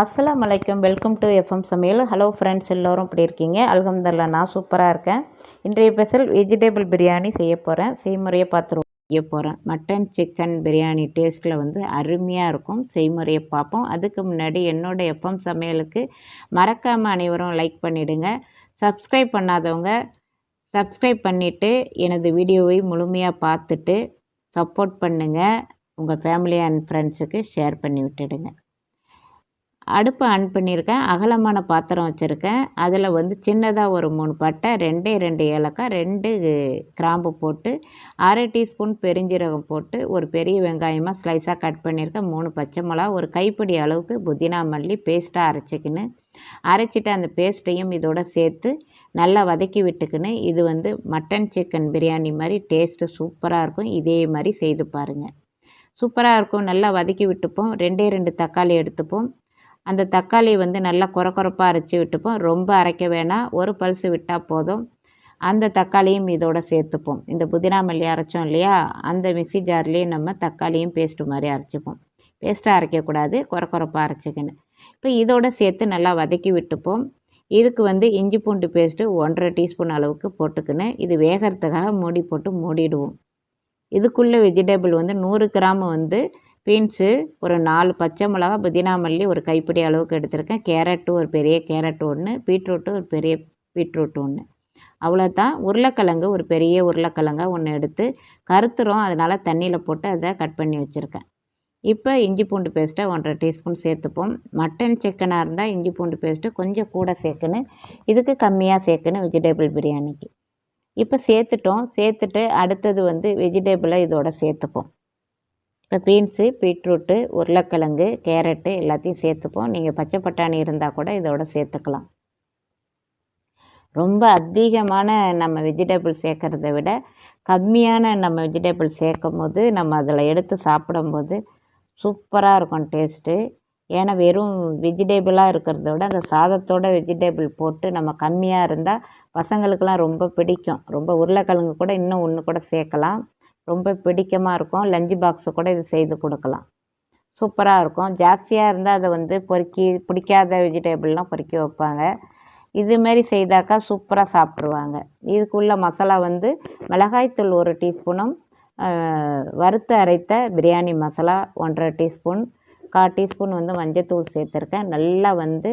அஸ்ஸலாமு அலைக்கும். Welcome to FM சமையல். ஹலோ ஃப்ரெண்ட்ஸ் எல்லோரும் இப்படி இருக்கீங்க? அல்ஹம்துலில்லாஹ் நான் சூப்பராக இருக்கேன். இன்றைய ஸ்பெஷல் வெஜிடபிள் பிரியாணி செய்ய போகிறேன் செய்முறையை பார்த்துருவோம். செய்ய போகிறேன் மட்டன் சிக்கன் பிரியாணி டேஸ்ட்டில் வந்து அருமையாக இருக்கும். செய்முறையை பார்ப்போம். அதுக்கு முன்னாடி என்னோட எஃப்எம் சமையலுக்கு மறக்காமல் அனைவரும் லைக் பண்ணிவிடுங்க சப்ஸ்கிரைப் பண்ணாதவங்க சப்ஸ்கிரைப் பண்ணிவிட்டு எனது வீடியோவை முழுமையாக பார்த்துட்டு சப்போர்ட் பண்ணுங்கள் உங்கள் ஃபேமிலி அண்ட் ஃப்ரெண்ட்ஸுக்கு ஷேர் பண்ணி விட்டுடுங்க. அடுப்பை ஆன் பண்ணியிருக்கேன். அகலமான பாத்திரம் வச்சுருக்கேன். அதில் வந்து சின்னதாக ஒரு மூணு பட்டை ரெண்டே ரெண்டு ஏலக்காய் ரெண்டு கிராம்பு போட்டு அரை டீஸ்பூன் பெருஞ்சீரகம் போட்டு ஒரு பெரிய வெங்காயமாக ஸ்லைஸாக கட் பண்ணியிருக்கேன். மூணு பச்சை மிளகா ஒரு கைப்பிடி அளவுக்கு புதினா மல்லி பேஸ்ட்டாக அரைச்சிக்கின்னு அரைச்சிட்டு அந்த பேஸ்ட்டையும் இதோட சேர்த்து நல்லா வதக்கி விட்டுக்கின்னு இது வந்து மட்டன் சிக்கன் பிரியாணி மாதிரி டேஸ்ட்டு சூப்பராக இருக்கும். இதே மாதிரி செய்து பாருங்கள் சூப்பராக இருக்கும். நல்லா வதக்கி விட்டுப்போம். ரெண்டே ரெண்டு தக்காளி எடுத்துப்போம். அந்த தக்காளி வந்து நல்லா குறை குறைப்பாக அரைச்சி விட்டுப்போம். ரொம்ப அரைக்க வேணாம். ஒரு பல்சு விட்டால் போதும். அந்த தக்காளியும் இதோட சேர்த்துப்போம். இந்த புதினா மல்லி அரைச்சோம் இல்லையா? அந்த மிக்ஸி ஜார்லேயும் நம்ம தக்காளியும் பேஸ்ட்டு மாதிரி அரைச்சிப்போம். பேஸ்ட்டாக அரைக்கக்கூடாது குறை குறைப்பாக அரைச்சிக்கணும் இப்போ இதோட சேர்த்து நல்லா வதக்கி விட்டுப்போம். இதுக்கு வந்து இஞ்சி பூண்டு பேஸ்ட்டு ஒன்றரை டீஸ்பூன் அளவுக்கு போட்டுக்கின்னு இது வேகிறதுக்காக மூடி போட்டு மூடிடுவோம். இதுக்குள்ளே வெஜிடபிள் வந்து நூறு கிராம் வந்து பீன்ஸு ஒரு நாலு பச்சை மிளகா புதினா மல்லி ஒரு கைப்பிடி அளவுக்கு எடுத்திருக்கேன். கேரட்டு ஒரு பெரிய கேரட் ஒன்று பீட்ரூட்டு ஒரு பெரிய பீட்ரூட் ஒன்று அவ்வளோதான் உருளைக்கிழங்கு ஒரு பெரிய உருளைக்கிழங்கா ஒன்று எடுத்து கருத்துரும் அதனால் தண்ணியில் போட்டு அதை கட் பண்ணி வச்சுருக்கேன். இப்போ இஞ்சி பூண்டு பேஸ்ட்டை ஒன்றரை டீஸ்பூன் சேர்த்துப்போம். மட்டன் சிக்கனாக இருந்தால் இஞ்சி பூண்டு பேஸ்ட்டு கொஞ்சம் கூட சேர்க்கணும் இதுக்கு கம்மியாக சேர்க்கணும் வெஜிடபிள் பிரியாணிக்கு. இப்போ சேர்த்துட்டோம். சேர்த்துட்டு அடுத்தது வந்து வெஜிடபிளை இதோட சேர்த்துப்போம். இப்போ பீன்ஸு பீட்ரூட்டு உருளைக்கிழங்கு கேரட்டு எல்லாத்தையும் சேர்த்துப்போம். நீங்கள் பச்சை பட்டாணி இருந்தால் கூட இதோட சேர்த்துக்கலாம். ரொம்ப அதிகமான நம்ம வெஜிடபிள் சேர்க்குறத விட கம்மியான நம்ம வெஜிடபிள் சேர்க்கும் போது நம்ம அதில் எடுத்து சாப்பிடும்போது சூப்பராக இருக்கும் டேஸ்ட்டு. ஏன்னா வெறும் வெஜிடபிளாக இருக்கிறத விட அந்த சாதத்தோட வெஜிடபிள் போட்டு நம்ம கம்மியாக இருந்தால் பசங்களுக்கெல்லாம் ரொம்ப பிடிக்கும். ரொம்ப உருளைக்கிழங்கு கூட இன்னும் ஒன்று கூட சேர்க்கலாம். ரொம்ப பிடிக்கமாக இருக்கும் லஞ்சு பாக்ஸு கூட இது செய்து கொடுக்கலாம். சூப்பராக இருக்கும். ஜாஸ்தியாக இருந்தால் அதை வந்து பொறுக்கி பிடிக்காத வெஜிடபிள்லாம் பொறுக்கி வைப்பாங்க. இதுமாரி செய்தாக்கா சூப்பராக சாப்பிட்ருவாங்க இதுக்குள்ள மசாலா வந்து மிளகாய்த்தூள் ஒரு டீஸ்பூனும் வறுத்து அரைத்த பிரியாணி மசாலா ஒன்றரை டீஸ்பூன் கால் டீஸ்பூன் வந்து மஞ்சத்தூள் சேர்த்துருக்கேன். நல்லா வந்து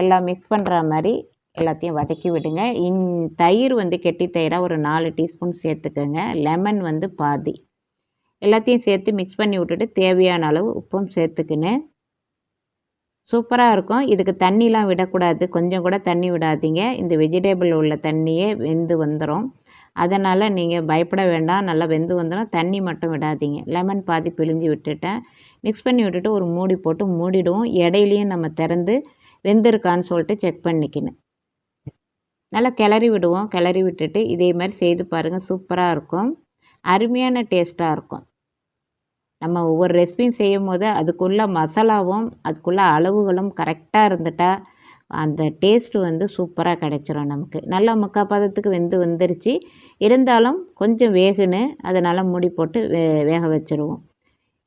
எல்லாம் மிக்ஸ் பண்ணுற மாதிரி எல்லாத்தையும் வதக்கி விடுங்க. இன் தயிர் வந்து கெட்டி தயிராக ஒரு நாலு டீஸ்பூன் சேர்த்துக்கோங்க. லெமன் வந்து பாதி. எல்லாத்தையும் சேர்த்து மிக்ஸ் பண்ணி விட்டுட்டு தேவையான அளவு உப்பும் சேர்த்துக்கின்னு. சூப்பராக இருக்கும். இதுக்கு தண்ணிலாம் விடக்கூடாது. கொஞ்சம் கூட தண்ணி விடாதீங்க. இந்த வெஜிடபிள் உள்ள தண்ணியே வெந்து வந்துடும் அதனால் நீங்கள் பயப்பட வேண்டாம். நல்லா வெந்து வந்துடும் தண்ணி மட்டும் விடாதீங்க. லெமன் பாதி பிழிஞ்சு விட்டுட்டேன். மிக்ஸ் பண்ணி விட்டுட்டு ஒரு மூடி போட்டு மூடிடுவோம். இடையிலையும் நம்ம திறந்து வெந்திருக்கான்னு சொல்லிட்டு செக் பண்ணிக்கணும். நல்லா கிளறி விடுவோம். கிளறி விட்டுட்டு இதே மாதிரி செய்து பாருங்கள் சூப்பராக இருக்கும். அருமையான டேஸ்ட்டாக இருக்கும். நம்ம ஒவ்வொரு ரெசிபியும் செய்யும் போது அதுக்குள்ள மசாலாவும் அதுக்குள்ள அளவுகளும் கரெக்டாக இருந்துட்டால் அந்த டேஸ்ட்டு வந்து சூப்பராக கிடைச்சிரும் நமக்கு. நல்லா முக்கால் பதத்துக்கு வெந்து வந்துருச்சு. இருந்தாலும் கொஞ்சம் வேகுன்னு அதனால் மூடி போட்டு வே வேக வச்சுருவோம்.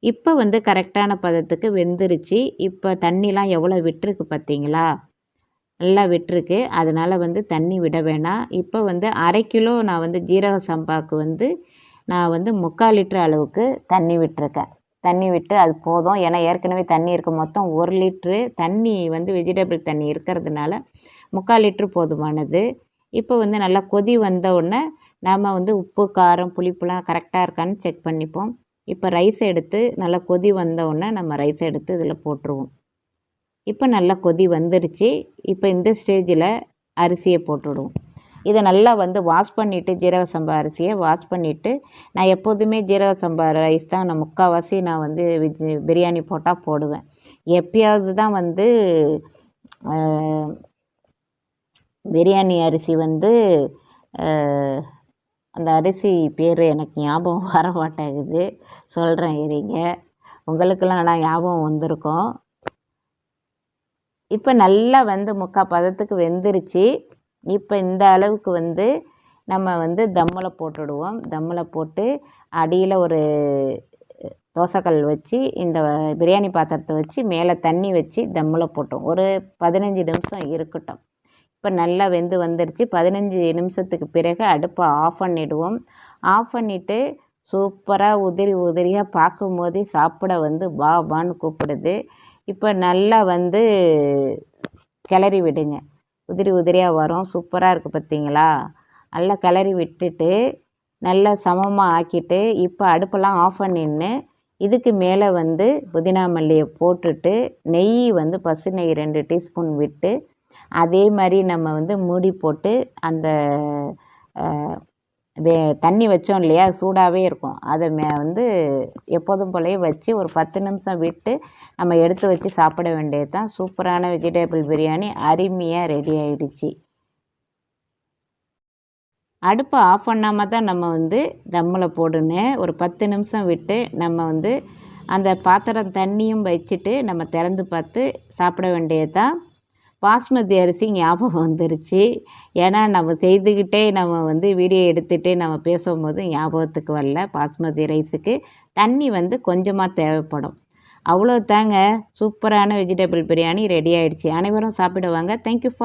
இப்போ வந்து கரெக்டான பதத்துக்கு வெந்துருச்சு. இப்போ தண்ணிலாம் எவ்வளோ விட்டுருக்கு பார்த்தீங்களா? நல்லா விட்டுருக்கு. அதனால் வந்து தண்ணி விட வேணாம். இப்போ வந்து அரை கிலோ நான் வந்து ஜீரக சம்பாவுக்கு வந்து நான் வந்து முக்கால் லிட்ரு அளவுக்கு தண்ணி விட்டுருக்கேன். தண்ணி விட்டு அது போதும். ஏன்னா ஏற்கனவே தண்ணி இருக்குது மொத்தம் ஒரு லிட்ரு தண்ணி வந்து வெஜிடபிள் தண்ணி இருக்கிறதுனால முக்கால் லிட்ரு போதுமானது. இப்போ வந்து நல்லா கொதி வந்த உடனே நாம் வந்து உப்பு காரம் புளிப்புலாம் கரெக்டாக இருக்கான்னு செக் பண்ணிப்போம். இப்போ ரைஸ் எடுத்து நல்லா கொதி வந்த உடனே நம்ம ரைஸ் எடுத்து இதில் போட்டுருவோம். இப்போ நல்லா கொதி வந்துடுச்சு. இப்போ இந்த ஸ்டேஜில் அரிசியை போட்டுவிடுவோம் இதை நல்லா வந்து வாஷ் பண்ணிவிட்டு ஜீரக சம்பா அரிசியை வாஷ் பண்ணிவிட்டு நான் எப்போதுமே ஜீரக சம்பா ரைஸ் தான் நான் முக்கால்வாசி நான் வந்து பிரியாணி போட்டால் போடுவேன். எப்பயாவது தான் வந்து பிரியாணி அரிசி வந்து அந்த அரிசி பேர் எனக்கு ஞாபகம் வர மாட்டேங்குது. சொல்கிறேன் இருங்க. உங்களுக்கெல்லாம் ஆனால் ஞாபகம் வந்திருக்கும். இப்போ நல்லா வந்து முக்கால் பதத்துக்கு வெந்துருச்சு. இப்போ இந்த அளவுக்கு வந்து நம்ம வந்து தம்மில் போட்டுடுவோம். தம்மில் போட்டு அடியில் ஒரு தோசைக்கல் வச்சு இந்த பிரியாணி பாத்திரத்தை வச்சு மேலே தண்ணி வச்சு தம்மில் போட்டோம். ஒரு பதினஞ்சு நிமிஷம் இருக்கட்டும். இப்போ நல்லா வெந்து வந்துடுச்சு பதினஞ்சு நிமிஷத்துக்கு பிறகு அடுப்பை ஆஃப் பண்ணிவிடுவோம் ஆஃப் பண்ணிவிட்டு சூப்பராக உதிரி உதிரியாக பார்க்கும்போதே சாப்பிட வந்து பா பான்னு கூப்பிடுது. இப்போ நல்லா வந்து கிளறி விடுங்க. உதிரி உதிரியாக வரும். சூப்பராக இருக்குது பார்த்தீங்களா நல்லா கிளறி விட்டுட்டு நல்லா சமமாக ஆக்கிட்டு இப்போ அடுப்பெல்லாம் ஆஃப் பண்ணின்னு இதுக்கு மேலே வந்து புதினா மல்லியை போட்டுட்டு நெய் வந்து பசு நெய் ரெண்டு டீஸ்பூன் விட்டு அதே மாதிரி நம்ம வந்து மூடி போட்டு அந்த வே தண்ணி வச்சோம் இல்லையா? சூடாகவே இருக்கும். அதை மே வந்து எப்போதும் போலவே வச்சு ஒரு பத்து நிமிஷம் விட்டு நம்ம எடுத்து வச்சு சாப்பிட வேண்டியது தான். சூப்பரான வெஜிடபிள் பிரியாணி. அருமையாக ரெடி ஆயிடுச்சு. அடுப்பை ஆஃப் பண்ணாமல் தான் நம்ம வந்து தம்மில் போடணும். ஒரு பத்து நிமிஷம் விட்டு நம்ம வந்து அந்த பாத்திரம் தண்ணியும் வச்சுட்டு நம்ம திறந்து பார்த்து சாப்பிட வேண்டியது தான். பாஸ்மதி அரிசி ஞாபகம் வந்துருச்சு. ஏன்னா நம்ம செய்துக்கிட்டே நம்ம வந்து வீடியோ எடுத்துகிட்டே நம்ம பேசும்போது ஞாபகத்துக்கு வரல பாஸ்மதி ரைஸுக்கு தண்ணி வந்து கொஞ்சமாக தேவைப்படும். அவ்வளோ தாங்க சூப்பரான வெஜிடபிள் பிரியாணி ரெடி ஆகிடுச்சி அனைவரும் சாப்பிடுவாங்க. Thank you for